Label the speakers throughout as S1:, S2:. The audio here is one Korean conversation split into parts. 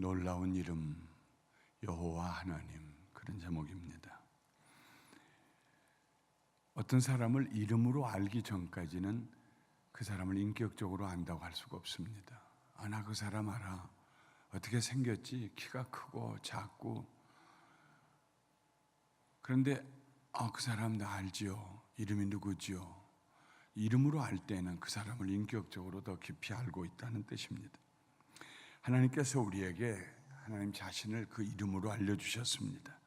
S1: 놀라운 이름 여호와 하나님 그런 제목입니다. 어떤 사람을 이름으로 알기 전까지는 그 사람을 인격적으로 안다고 할 수가 없습니다. 아, 나 그 사람 알아. 어떻게 생겼지? 키가 크고 작고. 그런데 아, 그 사람 나 알지요. 이름이 누구지요? 이름으로 알 때는 그 사람을 인격적으로 더 깊이 알고 있다는 뜻입니다. 하나님께서 우리에게 하나님 자신을 그 이름으로 알려주셨습니다.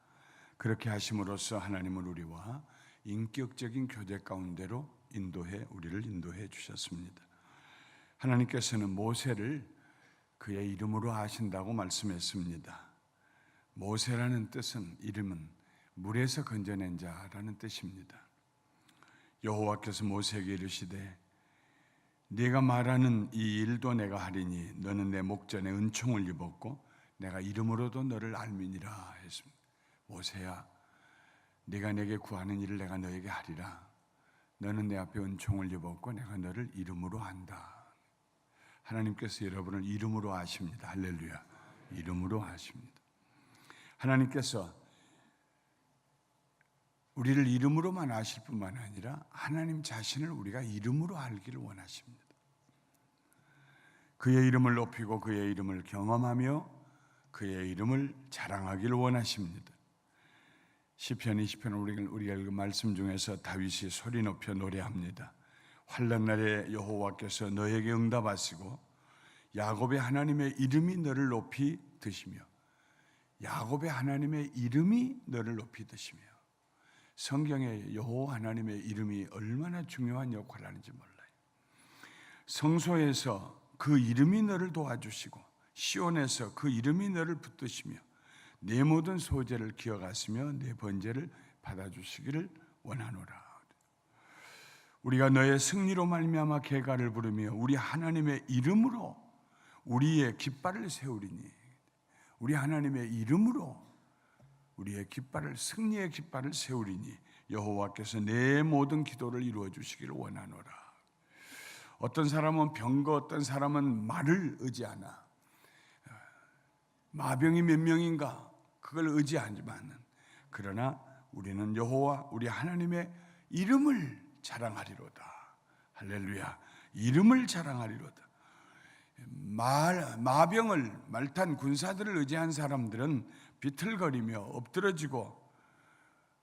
S1: 그렇게 하심으로써 하나님은 우리와 인격적인 교제 가운데로 인도해 우리를 인도해 주셨습니다. 하나님께서는 모세를 그의 이름으로 아신다고 말씀했습니다. 모세라는 뜻은 이름은 물에서 건져낸 자라는 뜻입니다. 여호와께서 모세에게 이르시되 네가 말하는 이 일도 내가 하리니 너는 내 목전에 은총을 입었고 내가 이름으로도 너를 알미니라 했습니다. 모세야 네가 내게 구하는 일을 내가 너에게 하리라. 너는 내 앞에 은총을 입었고 내가 너를 이름으로 안다. 하나님께서 여러분을 이름으로 아십니다. 할렐루야. 이름으로 아십니다. 하나님께서 우리를 이름으로만 아실 뿐만 아니라 하나님 자신을 우리가 이름으로 알기를 원하십니다. 그의 이름을 높이고 그의 이름을 경험하며 그의 이름을 자랑하기를 원하십니다. 시편 20편 우리가 우리가 읽은 말씀 중에서 다윗이 소리 높여 노래합니다. 환란 날에 여호와께서 너에게 응답하시고 야곱의 하나님의 이름이 너를 높이 드시며 야곱의 하나님의 이름이 너를 높이 드시며 성경에 여호와 하나님의 이름이 얼마나 중요한 역할을 하는지 몰라요. 성소에서 그 이름이 너를 도와주시고 시온에서 그 이름이 너를 붙드시며 내 모든 소재를 기억하시며 내 번제를 받아주시기를 원하노라. 우리가 너의 승리로 말미암아 개가를 부르며 우리 하나님의 이름으로 우리의 깃발을 세우리니 우리 하나님의 이름으로 우리의 깃발을 승리의 깃발을 세우리니 여호와께서 내 모든 기도를 이루어 주시기를 원하노라. 어떤 사람은 병거, 어떤 사람은 말을 의지하나 마병이 몇 명인가 그걸 의지하지만은 그러나 우리는 여호와 우리 하나님의 이름을 자랑하리로다. 할렐루야. 이름을 자랑하리로다. 말, 마병을 말탄 군사들을 의지한 사람들은 비틀거리며 엎드러지고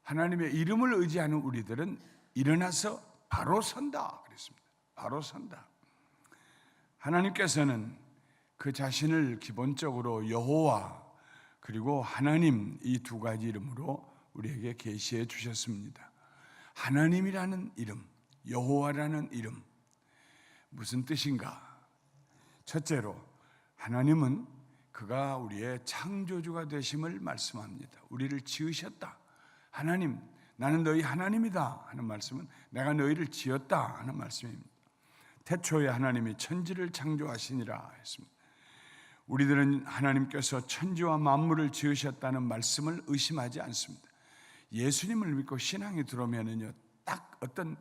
S1: 하나님의 이름을 의지하는 우리들은 일어나서 바로 선다 그랬습니다. 바로 선다. 하나님께서는 그 자신을 기본적으로 여호와 그리고 하나님 이 두 가지 이름으로 우리에게 계시해 주셨습니다. 하나님이라는 이름, 여호와라는 이름 무슨 뜻인가? 첫째로 하나님은 그가 우리의 창조주가 되심을 말씀합니다. 우리를 지으셨다. 하나님, 나는 너희 하나님이다 하는 말씀은 내가 너희를 지었다 하는 말씀입니다. 태초에 하나님이 천지를 창조하시니라 했습니다. 우리들은 하나님께서 천지와 만물을 지으셨다는 말씀을 의심하지 않습니다. 예수님을 믿고 신앙이 들어오면은요, 딱 어떤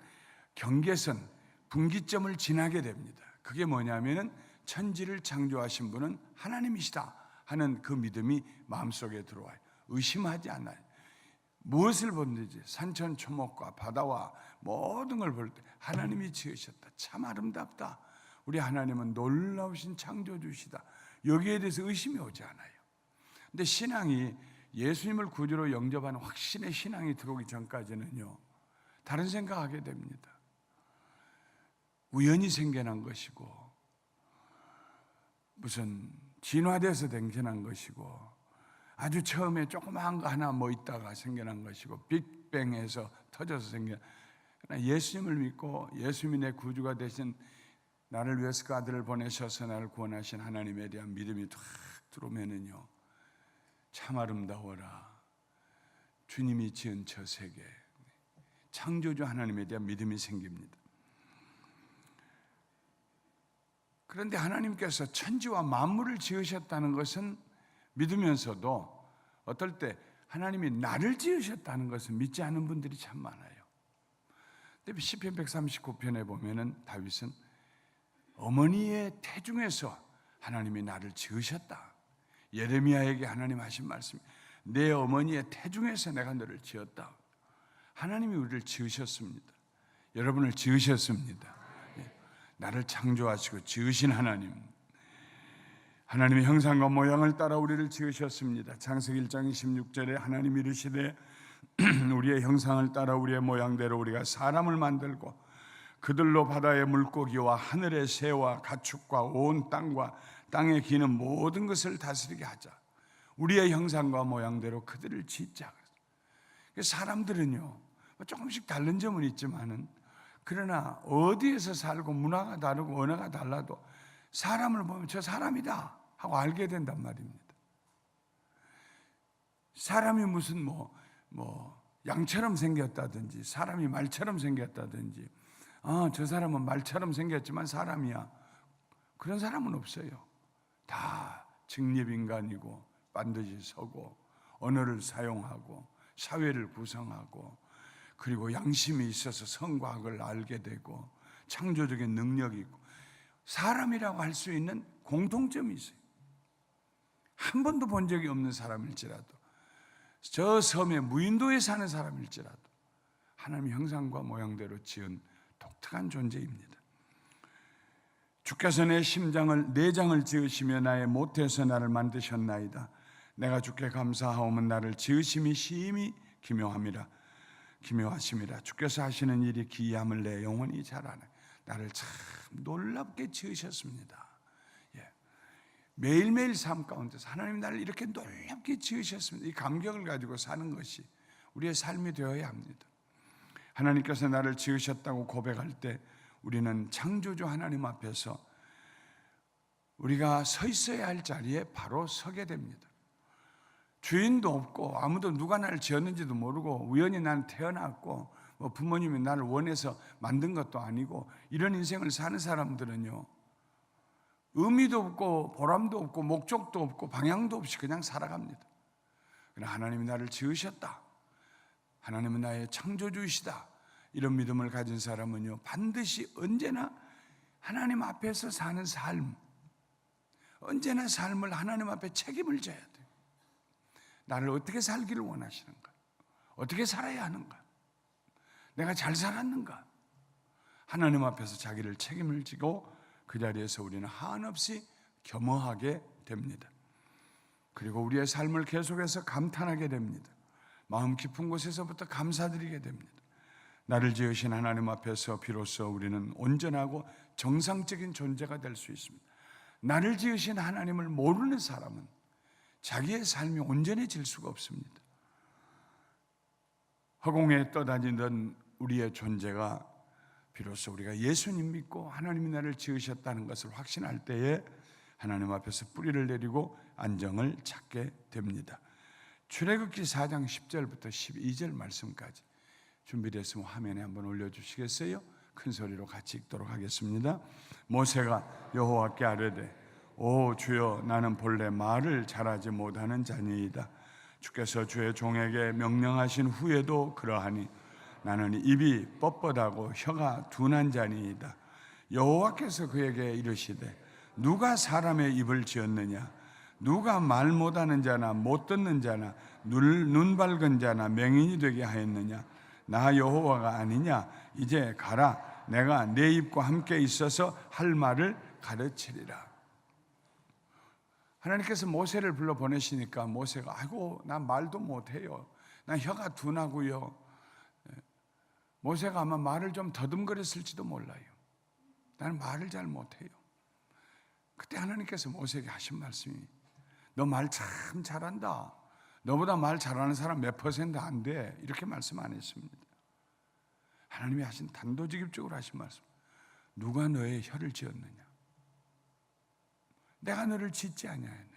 S1: 경계선, 분기점을 지나게 됩니다. 그게 뭐냐면은 천지를 창조하신 분은 하나님이시다 하는 그 믿음이 마음속에 들어와요. 의심하지 않아요. 무엇을 보든지 산천 초목과 바다와 모든 걸 볼 때 하나님이 지으셨다. 참 아름답다. 우리 하나님은 놀라우신 창조주시다. 여기에 대해서 의심이 오지 않아요. 근데 신앙이 예수님을 구주로 영접하는 확신의 신앙이 들어오기 전까지는요. 다른 생각하게 됩니다. 우연히 생겨난 것이고 무슨 진화돼서 생겨난 것이고 아주 처음에 조그마한 거 하나 뭐 있다가 생겨난 것이고 빅뱅에서 터져서 생겨 예수님을 믿고 예수님이 내 구주가 되신 나를 위해서 그 아들을 보내셔서 나를 구원하신 하나님에 대한 믿음이 탁 들어오면은요 참 아름다워라 주님이 지은 저 세계 창조주 하나님에 대한 믿음이 생깁니다. 그런데 하나님께서 천지와 만물을 지으셨다는 것은 믿으면서도 어떨 때 하나님이 나를 지으셨다는 것을 믿지 않는 분들이 참 많아요. 근데 시편 139편에 보면은 다윗은 어머니의 태중에서 하나님이 나를 지으셨다. 예레미야에게 하나님 하신 말씀. 내 어머니의 태중에서 내가 너를 지었다. 하나님이 우리를 지으셨습니다. 여러분을 지으셨습니다. 예. 나를 창조하시고 지으신 하나님. 하나님의 형상과 모양을 따라 우리를 지으셨습니다. 창세기 1장 26절에 하나님 이르시되 우리의 형상을 따라 우리의 모양대로 우리가 사람을 만들고 그들로 바다의 물고기와 하늘의 새와 가축과 온 땅과 땅에 기는 모든 것을 다스리게 하자. 우리의 형상과 모양대로 그들을 짓자. 사람들은요 뭐 조금씩 다른 점은 있지만은 그러나 어디에서 살고 문화가 다르고 언어가 달라도 사람을 보면 저 사람이다 하고 알게 된단 말입니다. 사람이 무슨 뭐, 뭐, 양처럼 생겼다든지, 사람이 말처럼 생겼다든지, 아, 저 사람은 말처럼 생겼지만 사람이야. 그런 사람은 없어요. 다 직립인간이고, 반드시 서고, 언어를 사용하고, 사회를 구성하고, 그리고 양심이 있어서 성과학을 알게 되고, 창조적인 능력이 있고, 사람이라고 할 수 있는 공통점이 있어요. 한 번도 본 적이 없는 사람일지라도 저 섬에 무인도에 사는 사람일지라도 하나님의 형상과 모양대로 지은 독특한 존재입니다. 주께서 내 심장을 내장을 지으시며 나의 모태에서 나를 만드셨나이다. 내가 주께 감사하오면 나를 지으심이 심히 기묘함이라 기묘하심이라 주께서 하시는 일이 기이함을 내 영원히 잘 아네. 나를 참 놀랍게 지으셨습니다. 매일매일 삶 가운데서 하나님 나를 이렇게 놀랍게 지으셨습니다. 이 감격을 가지고 사는 것이 우리의 삶이 되어야 합니다. 하나님께서 나를 지으셨다고 고백할 때 우리는 창조주 하나님 앞에서 우리가 서 있어야 할 자리에 바로 서게 됩니다. 주인도 없고 아무도 누가 나를 지었는지도 모르고 우연히 나는 태어났고 뭐 부모님이 나를 원해서 만든 것도 아니고 이런 인생을 사는 사람들은요 의미도 없고 보람도 없고 목적도 없고 방향도 없이 그냥 살아갑니다. 그러나 하나님이 나를 지으셨다. 하나님은 나의 창조주이시다. 이런 믿음을 가진 사람은요, 반드시 언제나 하나님 앞에서 사는 삶, 언제나 삶을 하나님 앞에 책임을 져야 돼. 나를 어떻게 살기를 원하시는가? 어떻게 살아야 하는가? 내가 잘 살았는가? 하나님 앞에서 자기를 책임을 지고 그 자리에서 우리는 한없이 겸허하게 됩니다. 그리고 우리의 삶을 계속해서 감탄하게 됩니다. 마음 깊은 곳에서부터 감사드리게 됩니다. 나를 지으신 하나님 앞에서 비로소 우리는 온전하고 정상적인 존재가 될 수 있습니다. 나를 지으신 하나님을 모르는 사람은 자기의 삶이 온전해질 수가 없습니다. 허공에 떠다니던 우리의 존재가 비로소 우리가 예수님 믿고 하나님이 나를 지으셨다는 것을 확신할 때에 하나님 앞에서 뿌리를 내리고 안정을 찾게 됩니다. 출애굽기 4장 10절부터 12절 말씀까지 준비됐으면 화면에 한번 올려주시겠어요? 큰 소리로 같이 읽도록 하겠습니다. 모세가 여호와께 아뢰되 오 주여 나는 본래 말을 잘하지 못하는 자니이다. 주께서 주의 종에게 명령하신 후에도 그러하니 나는 입이 뻣뻣하고 혀가 둔한 자니이다. 여호와께서 그에게 이르시되 누가 사람의 입을 지었느냐? 누가 말 못하는 자나 못 듣는 자나 눈, 눈 밝은 자나 맹인이 되게 하였느냐? 나 여호와가 아니냐? 이제 가라. 내가 내 입과 함께 있어서 할 말을 가르치리라. 하나님께서 모세를 불러 보내시니까 모세가 아이고 나 말도 못해요. 나 혀가 둔하고요. 모세가 아마 말을 좀 더듬거렸을지도 몰라요. 나는 말을 잘 못해요. 그때 하나님께서 모세에게 하신 말씀이 너 말 참 잘한다. 너보다 말 잘하는 사람 몇 퍼센트 안 돼. 이렇게 말씀 안 했습니다. 하나님이 하신 단도직입적으로 하신 말씀. 누가 너의 혀를 지었느냐? 내가 너를 짓지 아니하였느냐?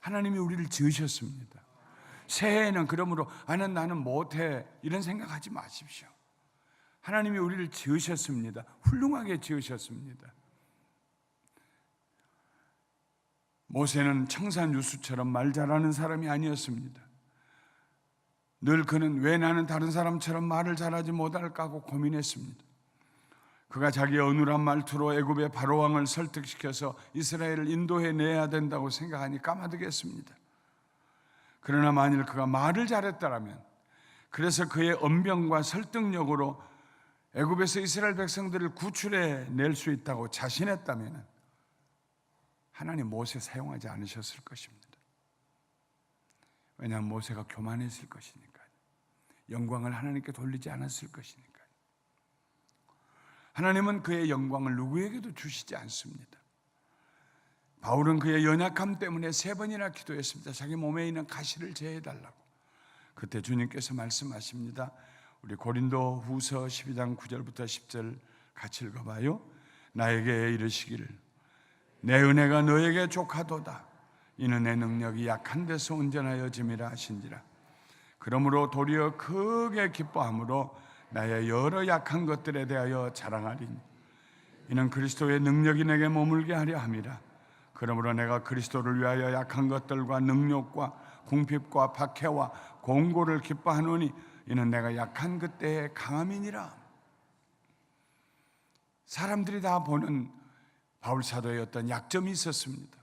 S1: 하나님이 우리를 지으셨습니다. 새해에는 그러므로 아는 나는 못해 이런 생각하지 마십시오. 하나님이 우리를 지으셨습니다. 훌륭하게 지으셨습니다. 모세는 청산 유수처럼 말 잘하는 사람이 아니었습니다. 늘 그는 왜 나는 다른 사람처럼 말을 잘하지 못할까 하고 고민했습니다. 그가 자기의 어눌한 말투로 애굽의 바로 왕을 설득시켜서 이스라엘을 인도해 내야 된다고 생각하니 까마득했습니다. 그러나 만일 그가 말을 잘했다라면 그래서 그의 언변과 설득력으로 애굽에서 이스라엘 백성들을 구출해 낼 수 있다고 자신했다면 하나님 모세 사용하지 않으셨을 것입니다. 왜냐하면 모세가 교만했을 것이니까요. 영광을 하나님께 돌리지 않았을 것이니까요. 하나님은 그의 영광을 누구에게도 주시지 않습니다. 바울은 그의 연약함 때문에 세 번이나 기도했습니다. 자기 몸에 있는 가시를 제해달라고. 그때 주님께서 말씀하십니다. 우리 고린도 후서 12장 9절부터 10절 같이 읽어봐요. 나에게 이르시기를 내 은혜가 너에게 족하도다. 이는 내 능력이 약한 데서 온전하여 짐이라 하신지라. 그러므로 도리어 크게 기뻐함으로 나의 여러 약한 것들에 대하여 자랑하리니 이는 그리스도의 능력이 내게 머물게 하려 함이라. 그러므로 내가 그리스도를 위하여 약한 것들과 능력과 궁핍과 박해와 공고를 기뻐하노니 이는 내가 약한 그때의 강함이니라. 사람들이 다 보는 바울 사도의 어떤 약점이 있었습니다.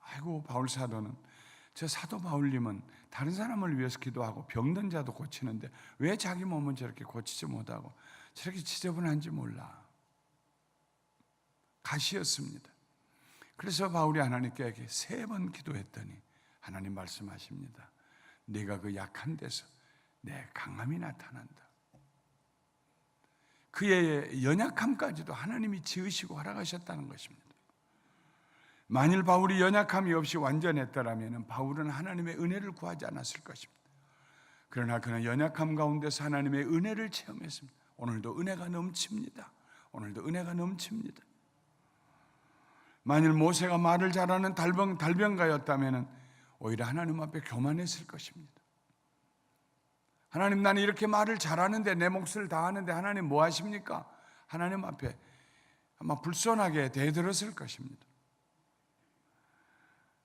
S1: 아이고 바울 사도는 저 사도 바울님은 다른 사람을 위해서 기도하고 병든 자도 고치는데 왜 자기 몸은 저렇게 고치지 못하고 저렇게 지저분한지 몰라. 가시였습니다. 그래서 바울이 하나님께 세 번 기도했더니 하나님 말씀하십니다. 네가 그 약한 데서 내 강함이 나타난다. 그의 연약함까지도 하나님이 지으시고 허락하셨다는 것입니다. 만일 바울이 연약함이 없이 완전했더라면 바울은 하나님의 은혜를 구하지 않았을 것입니다. 그러나 그는 연약함 가운데서 하나님의 은혜를 체험했습니다. 오늘도 은혜가 넘칩니다. 오늘도 은혜가 넘칩니다. 만일 모세가 말을 잘하는 달병, 달병가였다면 오히려 하나님 앞에 교만했을 것입니다. 하나님 나는 이렇게 말을 잘하는데 내 몫을 다하는데 하나님 뭐 하십니까? 하나님 앞에 아마 불손하게 대들었을 것입니다.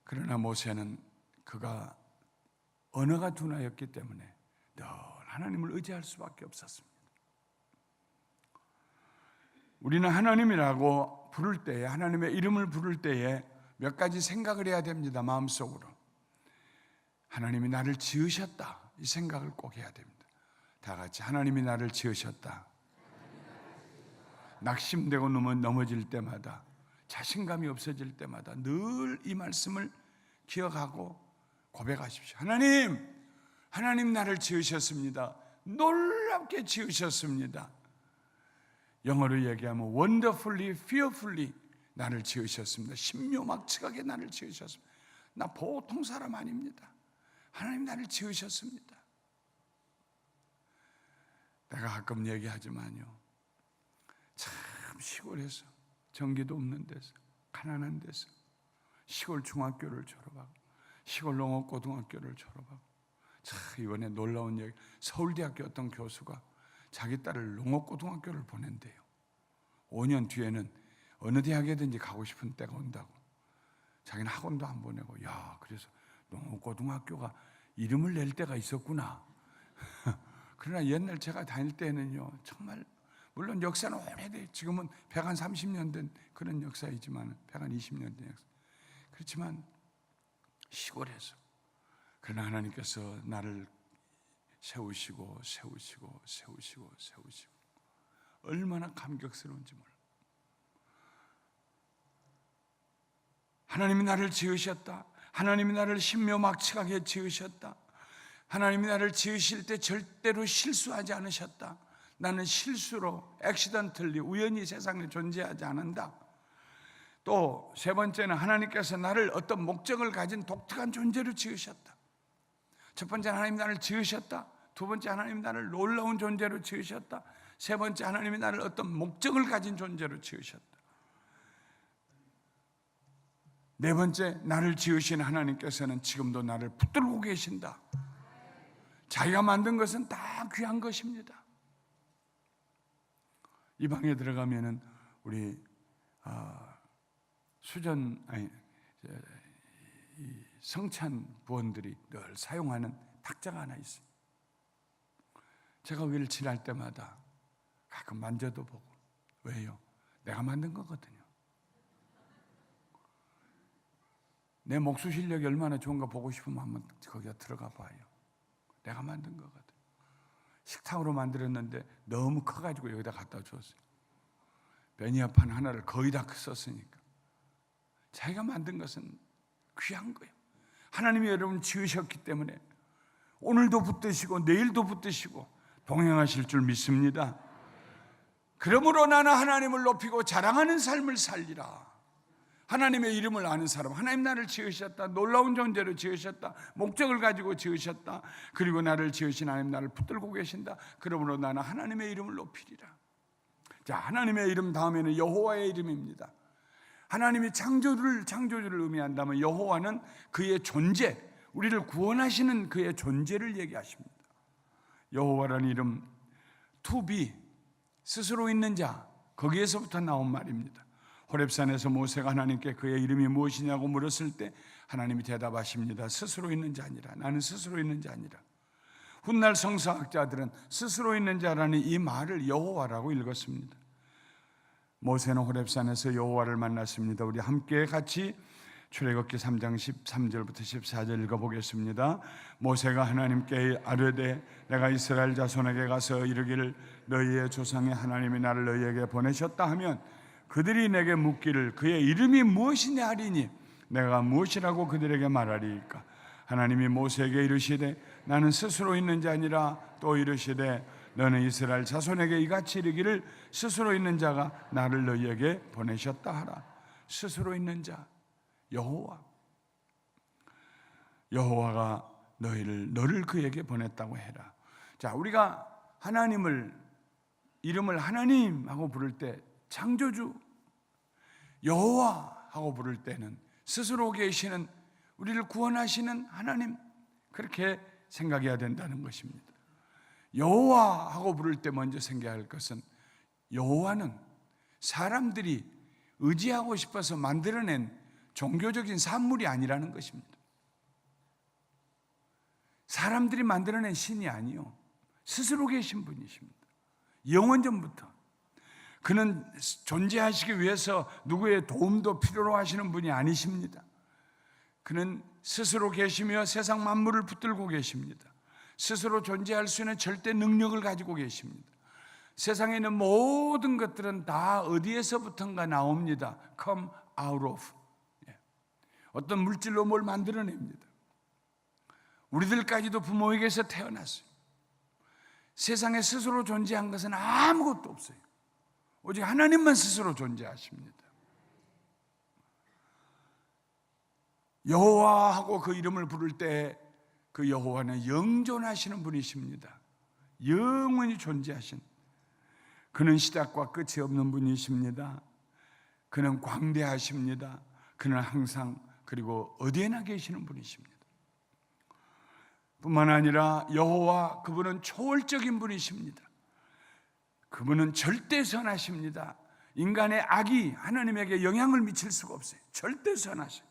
S1: 그러나 모세는 그가 언어가 둔하였기 때문에 늘 하나님을 의지할 수밖에 없었습니다. 우리는 하나님이라고 부를 때에 하나님의 이름을 부를 때에 몇 가지 생각을 해야 됩니다. 마음속으로. 하나님이 나를 지으셨다. 이 생각을 꼭 해야 됩니다. 다 같이 하나님이 나를 지으셨다. 낙심되고 넘어질 때마다 자신감이 없어질 때마다 늘 이 말씀을 기억하고 고백하십시오. 하나님, 하나님 나를 지으셨습니다. 놀랍게 지으셨습니다. 영어로 얘기하면 wonderfully, fearfully 나를 지으셨습니다. 신묘막측하게 나를 지으셨습니다. 나 보통 사람 아닙니다. 하나님 나를 지으셨습니다. 내가 가끔 얘기하지만요. 참 시골에서 전기도 없는 데서 가난한 데서 시골 중학교를 졸업하고 시골 농업고등학교를 졸업하고 참 이번에 놀라운 얘기 서울대학교 어떤 교수가 자기 딸을 농업고등학교를 보낸대요. 5년 뒤에는 어느 대학에든지 가고 싶은 때가 온다고. 자기는 학원도 안 보내고 야 그래서 농업고등학교가 이름을 낼 때가 있었구나. 그러나 옛날 제가 다닐 때는요 정말 물론 역사는 오래돼. 지금은 100한 30년 된 그런 역사이지만 100한 20년 된 역사. 그렇지만 시골에서 그러나 하나님께서 나를 세우시고 세우시고 세우시고 세우시고 얼마나 감격스러운지 몰라. 하나님이 나를 지으셨다. 하나님이 나를 신묘막측하게 지으셨다. 하나님이 나를 지으실 때 절대로 실수하지 않으셨다 나는 실수로 액시던틀리 우연히 세상에 존재하지 않는다. 또 세 번째는 하나님께서 나를 어떤 목적을 가진 독특한 존재로 지으셨다. 첫 번째 하나님 나를 지으셨다. 두 번째 하나님 나를 놀라운 존재로 지으셨다. 세 번째 하나님이 나를 어떤 목적을 가진 존재로 지으셨다. 네 번째 나를 지으신 하나님께서는 지금도 나를 붙들고 계신다. 자기가 만든 것은 다 귀한 것입니다. 이 방에 들어가면은 우리 아, 수전 아니 성찬 부원들이 늘 사용하는 탁자가 하나 있어요. 제가 거기를 지날 때마다 가끔 만져도 보고 왜요? 내가 만든 거거든요. 내 목수 실력이 얼마나 좋은가 보고 싶으면 한번 거기에 들어가 봐요. 내가 만든 거거든. 식탁으로 만들었는데 너무 커가지고 여기다 갖다 줬어요. 베니아판 하나를 거의 다 썼으니까. 자기가 만든 것은 귀한 거예요. 하나님이 여러분 지으셨기 때문에 오늘도 붙드시고 내일도 붙드시고 동행하실 줄 믿습니다. 그러므로 나는 하나님을 높이고 자랑하는 삶을 살리라. 하나님의 이름을 아는 사람, 하나님 나를 지으셨다. 놀라운 존재로 지으셨다. 목적을 가지고 지으셨다. 그리고 나를 지으신 하나님 나를 붙들고 계신다. 그러므로 나는 하나님의 이름을 높이리라. 자, 하나님의 이름 다음에는 여호와의 이름입니다. 하나님이 창조주를 창조주를 의미한다면 여호와는 그의 존재, 우리를 구원하시는 그의 존재를 얘기하십니다. 여호와라는 이름 투비 스스로 있는 자 거기에서부터 나온 말입니다. 호렙산에서 모세가 하나님께 그의 이름이 무엇이냐고 물었을 때 하나님이 대답하십니다. 스스로 있는 자니라. 나는 스스로 있는 자니라. 훗날 성서학자들은 스스로 있는 자라는 이 말을 여호와라고 읽었습니다. 모세는 호렙산에서 여호와를 만났습니다. 우리 함께 같이 출애굽기 3장 13절부터 14절 읽어보겠습니다. 모세가 하나님께 아뢰되 내가 이스라엘 자손에게 가서 이르기를 너희의 조상의 하나님이 나를 너희에게 보내셨다 하면 그들이 내게 묻기를 그의 이름이 무엇이냐 하리니? 내가 무엇이라고 그들에게 말하리이까? 하나님이 모세에게 이르시되 나는 스스로 있는 자 아니라 또 이르시되 너는 이스라엘 자손에게 이같이 이르기를 스스로 있는 자가 나를 너희에게 보내셨다 하라. 스스로 있는 자 여호와. 여호와가 너희를 너를 그에게 보냈다고 해라. 자, 우리가 하나님을 이름을 하나님 하고 부를 때 창조주 여호와 하고 부를 때는 스스로 계시는 우리를 구원하시는 하나님 그렇게 생각해야 된다는 것입니다. 여호와 하고 부를 때 먼저 생각할 것은 여호와는 사람들이 의지하고 싶어서 만들어낸 종교적인 산물이 아니라는 것입니다. 사람들이 만들어낸 신이 아니요. 스스로 계신 분이십니다. 영원전부터. 그는 존재하시기 위해서 누구의 도움도 필요로 하시는 분이 아니십니다. 그는 스스로 계시며 세상 만물을 붙들고 계십니다. 스스로 존재할 수 있는 절대 능력을 가지고 계십니다. 세상에 있는 모든 것들은 다 어디에서부턴가 나옵니다. Come out of. 예. 어떤 물질로 뭘 만들어냅니다. 우리들까지도 부모에게서 태어났어요. 세상에 스스로 존재한 것은 아무것도 없어요. 오직 하나님만 스스로 존재하십니다. 여호와하고 그 이름을 부를 때 그 여호와는 영존하시는 분이십니다. 영원히 존재하신 그는 시작과 끝이 없는 분이십니다. 그는 광대하십니다. 그는 항상 그리고 어디에나 계시는 분이십니다. 뿐만 아니라 여호와 그분은 초월적인 분이십니다. 그분은 절대 선하십니다. 인간의 악이 하나님에게 영향을 미칠 수가 없어요. 절대 선하셔요.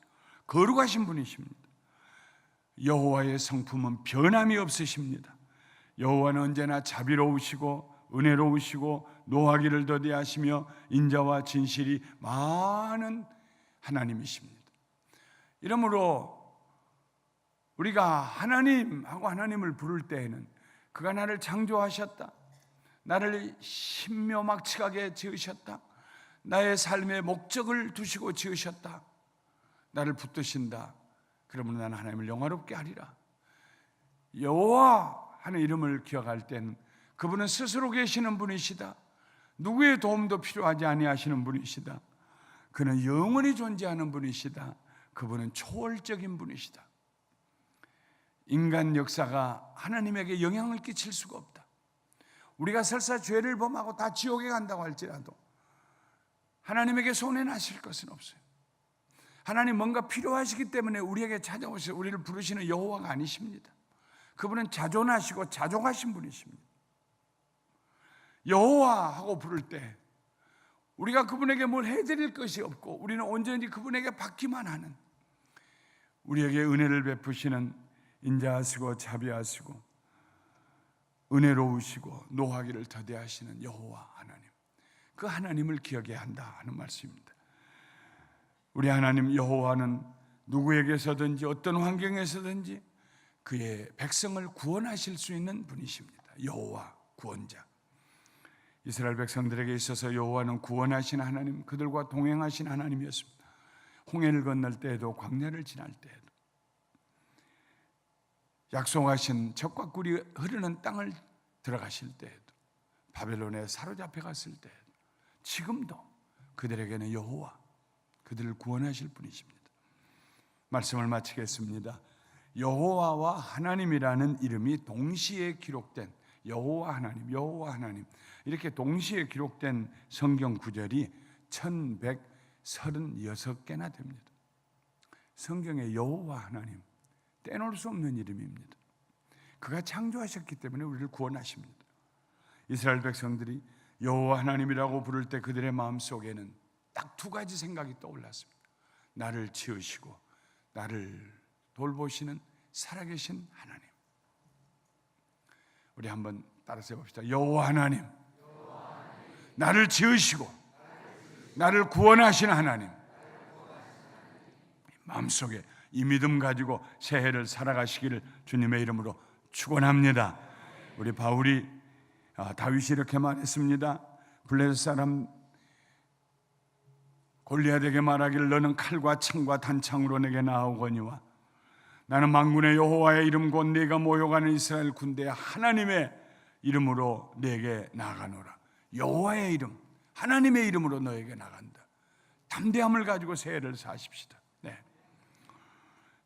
S1: 거룩하신 분이십니다. 여호와의 성품은 변함이 없으십니다. 여호와는 언제나 자비로우시고 은혜로우시고 노하기를 더디하시며 인자와 진실이 많은 하나님이십니다. 이러므로 우리가 하나님하고 하나님을 부를 때에는 그가 나를 창조하셨다. 나를 신묘막측하게 지으셨다. 나의 삶의 목적을 두시고 지으셨다. 나를 붙드신다. 그러면 나는 하나님을 영화롭게 하리라. 여호와 하는 이름을 기억할 때는 그분은 스스로 계시는 분이시다. 누구의 도움도 필요하지 아니하시는 분이시다. 그는 영원히 존재하는 분이시다. 그분은 초월적인 분이시다. 인간 역사가 하나님에게 영향을 끼칠 수가 없다. 우리가 설사 죄를 범하고 다 지옥에 간다고 할지라도 하나님에게 손해 나실 것은 없어요. 하나님 뭔가 필요하시기 때문에 우리에게 찾아오셔 우리를 부르시는 여호와가 아니십니다. 그분은 자존하시고 자족하신 분이십니다. 여호와 하고 부를 때 우리가 그분에게 뭘 해드릴 것이 없고 우리는 온전히 그분에게 받기만 하는 우리에게 은혜를 베푸시는 인자하시고 자비하시고 은혜로우시고 노하기를 더디하시는 여호와 하나님 그 하나님을 기억해야 한다 하는 말씀입니다. 우리 하나님 여호와는 누구에게서든지 어떤 환경에서든지 그의 백성을 구원하실 수 있는 분이십니다. 여호와 구원자. 이스라엘 백성들에게 있어서 여호와는 구원하신 하나님, 그들과 동행하신 하나님이었습니다. 홍해를 건널 때에도 광야를 지날 때에도 약속하신 적과 꿀이 흐르는 땅을 들어가실 때에도 바벨론에 사로잡혀 갔을 때에도 지금도 그들에게는 여호와 그들을 구원하실 분이십니다. 말씀을 마치겠습니다. 여호와와 하나님이라는 이름이 동시에 기록된 여호와 하나님, 여호와 하나님 이렇게 동시에 기록된 성경 구절이 1136개나 됩니다. 성경의 여호와 하나님 떼놓을 수 없는 이름입니다. 그가 창조하셨기 때문에 우리를 구원하십니다. 이스라엘 백성들이 여호와 하나님이라고 부를 때 그들의 마음 속에는 딱 두 가지 생각이 떠올랐습니다. 나를 지으시고 나를 돌보시는 살아계신 하나님. 우리 한번 따라서 해봅시다. 여호와 하나님, 나를 지으시고 나를 구원하신 하나님. 마음속에 이 믿음 가지고 새해를 살아가시기를 주님의 이름으로 축원합니다. 우리 바울이 아, 다윗이 이렇게 말했습니다. 블레셋 사람 골리앗에게 말하기를 너는 칼과 창과 단창으로 내게 나오거니와 나는 만군의 여호와의 이름 곧 네가 모여가는 이스라엘 군대 하나님의 이름으로 내게 나가노라. 여호와의 이름, 하나님의 이름으로 너에게 나간다. 담대함을 가지고 새해를 사십시다.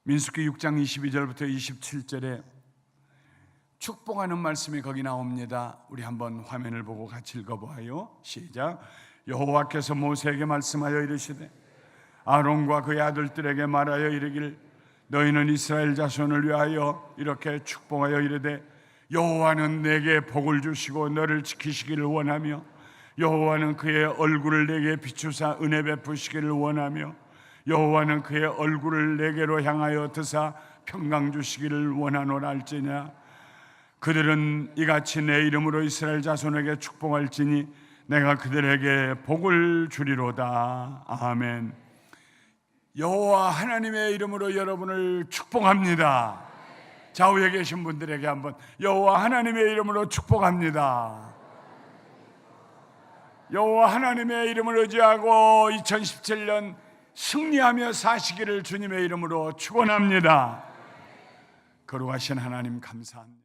S1: 네. 민수기 6장 22절부터 27절에 축복하는 말씀이 거기 나옵니다. 우리 한번 화면을 보고 같이 읽어보아요. 시작. 여호와께서 모세에게 말씀하여 이르시되 아론과 그의 아들들에게 말하여 이르기를 너희는 이스라엘 자손을 위하여 이렇게 축복하여 이르되 여호와는 내게 복을 주시고 너를 지키시기를 원하며 여호와는 그의 얼굴을 내게 비추사 은혜 베푸시기를 원하며 여호와는 그의 얼굴을 내게로 향하여 드사 평강 주시기를 원하노라 할지냐 그들은 이같이 내 이름으로 이스라엘 자손에게 축복할지니 내가 그들에게 복을 주리로다. 아멘. 여호와 하나님의 이름으로 여러분을 축복합니다. 좌우에 계신 분들에게 한번 여호와 하나님의 이름으로 축복합니다. 여호와 하나님의 이름을 의지하고 2017년 승리하며 사시기를 주님의 이름으로 축원합니다. 거룩하신 하나님 감사합니다.